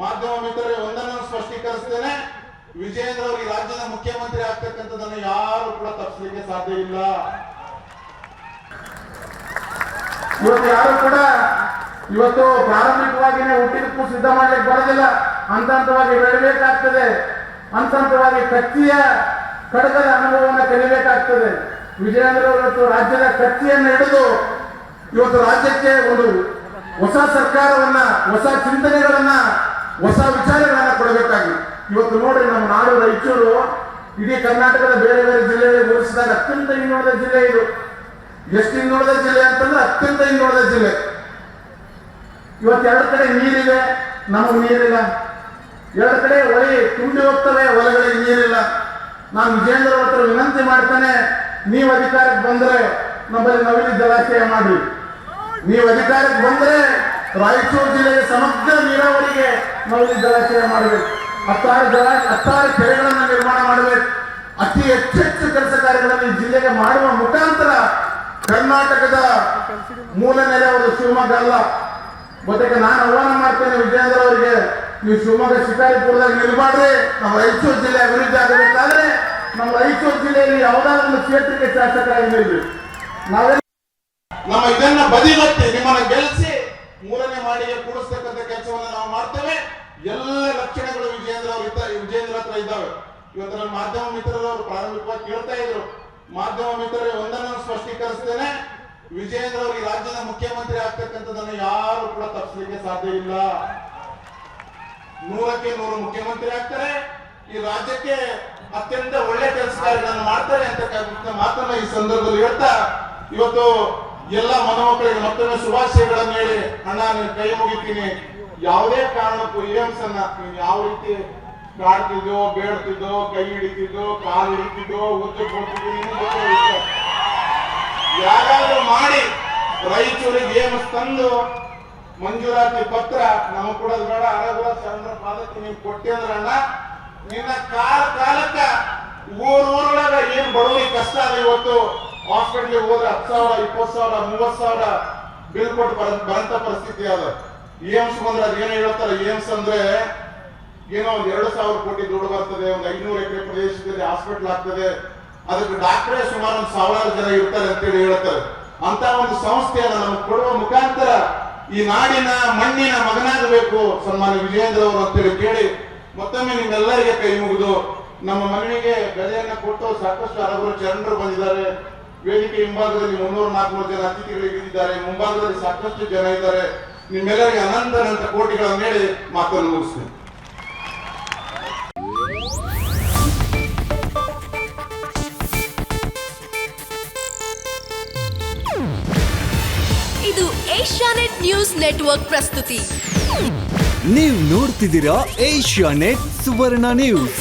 ಮಾಧ್ಯಮ ಮಿತ್ರರೇ ಒಂದನ್ನು ಸ್ಪಷ್ಟೀಕರಿಸ್ತೇನೆ. ವಿಜಯೇಂದ್ರ ಅವರು ರಾಜ್ಯದ ಮುಖ್ಯಮಂತ್ರಿ ಆಗ್ತಕ್ಕಂಥದ್ದನ್ನು ಯಾರು ಕೂಡ ತಪ್ಪಿಸಲಿಕ್ಕೆ ಸಾಧ್ಯ ಇಲ್ಲ. ಇವತ್ತು ಯಾರು ಕೂಡ ಇವತ್ತು ಪ್ರಾರಂಭಿಕವಾಗಿನೇ ಹುಟ್ಟಿದಕ್ಕೂ ಸಿದ್ಧ ಮಾಡ್ಲಿಕ್ಕೆ ಬರೋದಿಲ್ಲ. ಹಂತ ಹಂತವಾಗಿ ಬೆಳಬೇಕಾಗ್ತದೆ. ಹಂತ ಹಂತವಾಗಿ ಕತ್ತಿಯ ಖಡ್ಗದ ಅನುಭವವನ್ನು ಕಲಿಬೇಕಾಗ್ತದೆ. ವಿಜಯೇಂದ್ರ ಇವತ್ತು ರಾಜ್ಯದ ಕತ್ತಿಯನ್ನು ಹಿಡಿದು ಇವತ್ತು ರಾಜ್ಯಕ್ಕೆ ಒಂದು ಹೊಸ ಸರ್ಕಾರವನ್ನ, ಹೊಸ ಚಿಂತನೆಗಳನ್ನ ಹೊಸ ವಿಚಾರಗಳನ್ನ ಕೊಡಬೇಕಾಗಿ. ಇವತ್ತು ನೋಡ್ರಿ ನಮ್ಮ ನಾಡು ರಾಯಚೂರು, ಇಡೀ ಕರ್ನಾಟಕದ ಬೇರೆ ಬೇರೆ ಜಿಲ್ಲೆಗಳಿಗೆ ಹೋಲಿಸಿದಾಗ ಅತ್ಯಂತ ಇನ್ನುಳಿದ ಜಿಲ್ಲೆ ಇದು. ಎಷ್ಟು ಇನ್ನುಳಿದ ಜಿಲ್ಲೆ ಅಂತಂದ್ರೆ ಅತ್ಯಂತ ಇನ್ನುಳಿದ ಜಿಲ್ಲೆ. ಇವತ್ತು ಎರಡು ಕಡೆ ನೀರಿದೆ, ನಮಗೆ ನೀರಿಲ್ಲ. ಎರಡು ಕಡೆ ಹೊಳಿ ತುಂಬಿ ಹೋಗ್ತವೆ, ಹೊಲಗಳಿಗೆ ನೀರಿಲ್ಲ. ನಾನು ವಿಜೇಂದ್ರ ಹತ್ರ ವಿನಂತಿ ಮಾಡ್ತಾನೆ, ನೀವು ಅಧಿಕಾರಕ್ಕೆ ಬಂದ್ರೆ ನಮ್ಮಲ್ಲಿ ನವಿಲಿ ಜಲಾಶಯ ಮಾಡಿ. ನೀವು ಅಧಿಕಾರಕ್ಕೆ ಬಂದ್ರೆ ರಾಯಚೂರು ಜಿಲ್ಲೆಗೆ ಸಮಗ್ರ ನೀರಾವರಿಗೆ ನವಿಲಿ ಜಲಾಶಯ ಮಾಡಬೇಕು. ಹತ್ತಾರು ಜಲ, ಹತ್ತಾರು ಕೆರೆಗಳನ್ನು ನಿರ್ಮಾಣ ಮಾಡಬೇಕು. ಅತಿ ಹೆಚ್ಚೆಚ್ಚು ಕೆಲಸ ಕಾರ್ಯಗಳನ್ನು ಈ ಜಿಲ್ಲೆಗೆ ಮಾಡುವ ಮುಖಾಂತರ ಕರ್ನಾಟಕದ ಮೂಲ ನೆಲೆ ಅವರು ಶಿವಮೊಗ್ಗ ಅಲ್ಲ. ಮತ್ತೆ ನಾನು ಆಹ್ವಾನ ಮಾಡ್ತೇನೆ ವಿಜಯೇಂದ್ರ ಅವರಿಗೆ, ನೀವು ಶಿವಮೊಗ್ಗ ಶಿಕಾರಿಪುರದಾಗ ನಿಲ್ಬಾಡ್ರಿ ನಮ್ಮ ರಾಯಚೂರು ಜಿಲ್ಲೆ ಅಭಿವೃದ್ಧಿ ಆಗಬೇಕಾದ್ರೆ ನಮ್ಮ ರಾಯಚೂರು ಜಿಲ್ಲೆಯಲ್ಲಿ ಯಾವುದಾದ್ರೂ ಒಂದು ಕ್ಷೇತ್ರಕ್ಕೆ ಶಾಸಕರಾಗಿ ನಿಲ್ಬೇಕು. ನಾವೆಲ್ಲ ನಮ್ಮ ಇದನ್ನ ಬದಿಗಟ್ಟಿ ನಿಮ್ಮನ್ನ ಗೆಲ್ಲಿಸಿ ಮಾಡಿಗೆ ಕೂಡಿಸ್ತಕ್ಕಂಥ ಕೆಲಸವನ್ನು ನಾವು ಮಾಡ್ತೇವೆ. ಎಲ್ಲ ಲಕ್ಷಣಗಳು ವಿಜೇಂದ್ರ ಅವ್ರ ವಿಜೇಂದ್ರ ಹತ್ರ ಇದ್ದಾವೆ. ಇವತ್ತು ನನ್ನ ಮಾಧ್ಯಮ ಮಿತ್ರರವರು ಪ್ರಾರಂಭಿಕವಾಗಿ ಕೇಳ್ತಾ ಇದ್ರು. ಮಾಧ್ಯಮ ಮಿತ್ರರೇ, ಒಂದನ್ನು ಸ್ಪಷ್ಟೀಕರಿಸ್ತೇನೆ. ವಿಜೇಂದ್ರ ಅವರು ಈ ರಾಜ್ಯದ ಮುಖ್ಯಮಂತ್ರಿ ಆಗ್ತಕ್ಕಂಥದ್ದನ್ನು ಯಾರು ಕೂಡ ತಪ್ಪಿಸಲಿಕ್ಕೆ ಸಾಧ್ಯ ಇಲ್ಲ. ನೂರಕ್ಕೆ ನೂರು ಮುಖ್ಯಮಂತ್ರಿ ಆಗ್ತಾರೆ. ಈ ರಾಜ್ಯಕ್ಕೆ ಅತ್ಯಂತ ಒಳ್ಳೆ ಕೆಲಸ ಮಾಡ್ತಾರೆ ಅಂತಕ್ಕಂಥ ಮಾತನ್ನ ಈ ಸಂದರ್ಭದಲ್ಲಿ ಹೇಳ್ತಾ, ಇವತ್ತು ಎಲ್ಲ ಮನಮಕ್ಕಳಿಗೆ ಮತ್ತೊಮ್ಮೆ ಶುಭಾಶಯಗಳನ್ನು ಹೇಳಿ ಅಣ್ಣ ನೀನು ಕೈ ಮುಗಿತೀನಿ ಯಾವುದೇ ಕಾರಣಕ್ಕೂ ಏಮ್ಸ್ ಅನ್ನ ನೀನು ಯಾವ ರೀತಿ ಕಾಡ್ತಿದ್ದೋ ಬೇಡ್ತಿದ್ದೋ ಕೈ ಹಿಡಿತಿದ್ದೋ ಕಾಲು ಹಿಡಿತಿದ್ದೋ ಉದ್ದು ಕೊಡ್ತಿದ್ದೀನಿ. ಯಾರಾದ್ರೂ ಮಾಡಿ ರಾಯಚೂರಿಗೆ ಏಮ್ಸ್ ತಂದು ಮಂಜೂರಾತಿ ಪತ್ರ ನಮಗ್ ಕೊಡೋದು ಬೇಡ ಅರಗುರ ಚಂದ್ರ ಪಾದಕ್ಕೆ ನೀವು ಕೊಟ್ಟೆ ಅಂದ್ರೆ ಅಣ್ಣ, ನಿನ್ನ ಕಾಲ ಕಾಲಕ್ಕ ಊರೂರೊಳಗ ಏನ್ ಬಡವರಿಗೆ ಕಷ್ಟ ಅದ ಇವತ್ತು ಹಾಸ್ಪಿಟ್ಲಿಗೆ ಹೋದ್ರೆ ಹತ್ತು ಸಾವಿರ, ಇಪ್ಪತ್ತು ಸಾವಿರ, ಮೂವತ್ತು ಸಾವಿರ ಬಿಲ್ ಕೊಟ್ಟು ಬರ, ಬರಂತ ಪರಿಸ್ಥಿತಿ ಅದ. ಏಮ್ಸ್ ಬಂದ್ರೆ ಅದೇನು ಹೇಳ್ತಾರೆ? ಏಮ್ಸ್ ಅಂದ್ರೆ ಏನೋ ಒಂದ್ ಎರಡು ಸಾವಿರ ಕೋಟಿ ದುಡ್ಡು ಬರ್ತದೆ, ಒಂದ್ ಐನೂರು ಎಕರೆ ಪ್ರದೇಶದಲ್ಲಿ ಹಾಸ್ಪಿಟಲ್ ಆಗ್ತದೆ. ಅದಕ್ಕೆ ಡಾಕ್ಟ್ರೇ ಸುಮಾರು ಒಂದು ಸಾವಿರಾರು ಜನ ಇರ್ತಾರೆ ಅಂತೇಳಿ ಹೇಳ್ತಾರೆ. ಅಂತ ಒಂದು ಸಂಸ್ಥೆಯನ್ನು ನಮ್ಗೆ ಕೊಡುವ ಮುಖಾಂತರ ಈ ನಾಡಿನ ಮಣ್ಣಿನ ಮಗನಾಗಬೇಕು, ಸನ್ಮಾನ್ಯ ವಿಜಯೇಂದ್ರ ಅವರು ಅಂತೇಳಿ ಕೇಳಿ ಮತ್ತೊಮ್ಮೆ ನಿಮ್ಮೆಲ್ಲರಿಗೆ ಕೈ ಮುಗಿದು ನಮ್ಮ ಮನೆಗೆ ಬೆಲೆಯನ್ನು ಕೊಟ್ಟು ಸಾಕಷ್ಟು ಹಲವರು ಚರಣರು ಬಂದಿದ್ದಾರೆ. ವೇದಿಕೆ ಹಿಂಭಾಗದಲ್ಲಿ ಮುನ್ನೂರು ನಾಲ್ಕುನೂರು ಜನ ಅತಿಥಿಗಳಿದ್ದಾರೆ ಮುಂಭಾಗದಲ್ಲಿ ಸಾಕಷ್ಟು ಜನ ಇದ್ದಾರೆ. ನಿಮ್ಮೆಲ್ಲರಿಗೆ ಅನಂತ ಅನಂತ ಕೋಟಿಗಳನ್ನು ಹೇಳಿ ಮಾತನ್ನು ಮುಗಿಸ್ತೇನೆ. ಇದು ಏಷ್ಯಾನೆಟ್ ನ್ಯೂಸ್ ನೆಟ್ವರ್ಕ್ ಪ್ರಸ್ತುತಿ. ನೀವು ನೋಡ್ತಿದ್ದೀರಾ ಏಷ್ಯಾ ನೆಟ್ ಸುವರ್ಣ ನ್ಯೂಸ್.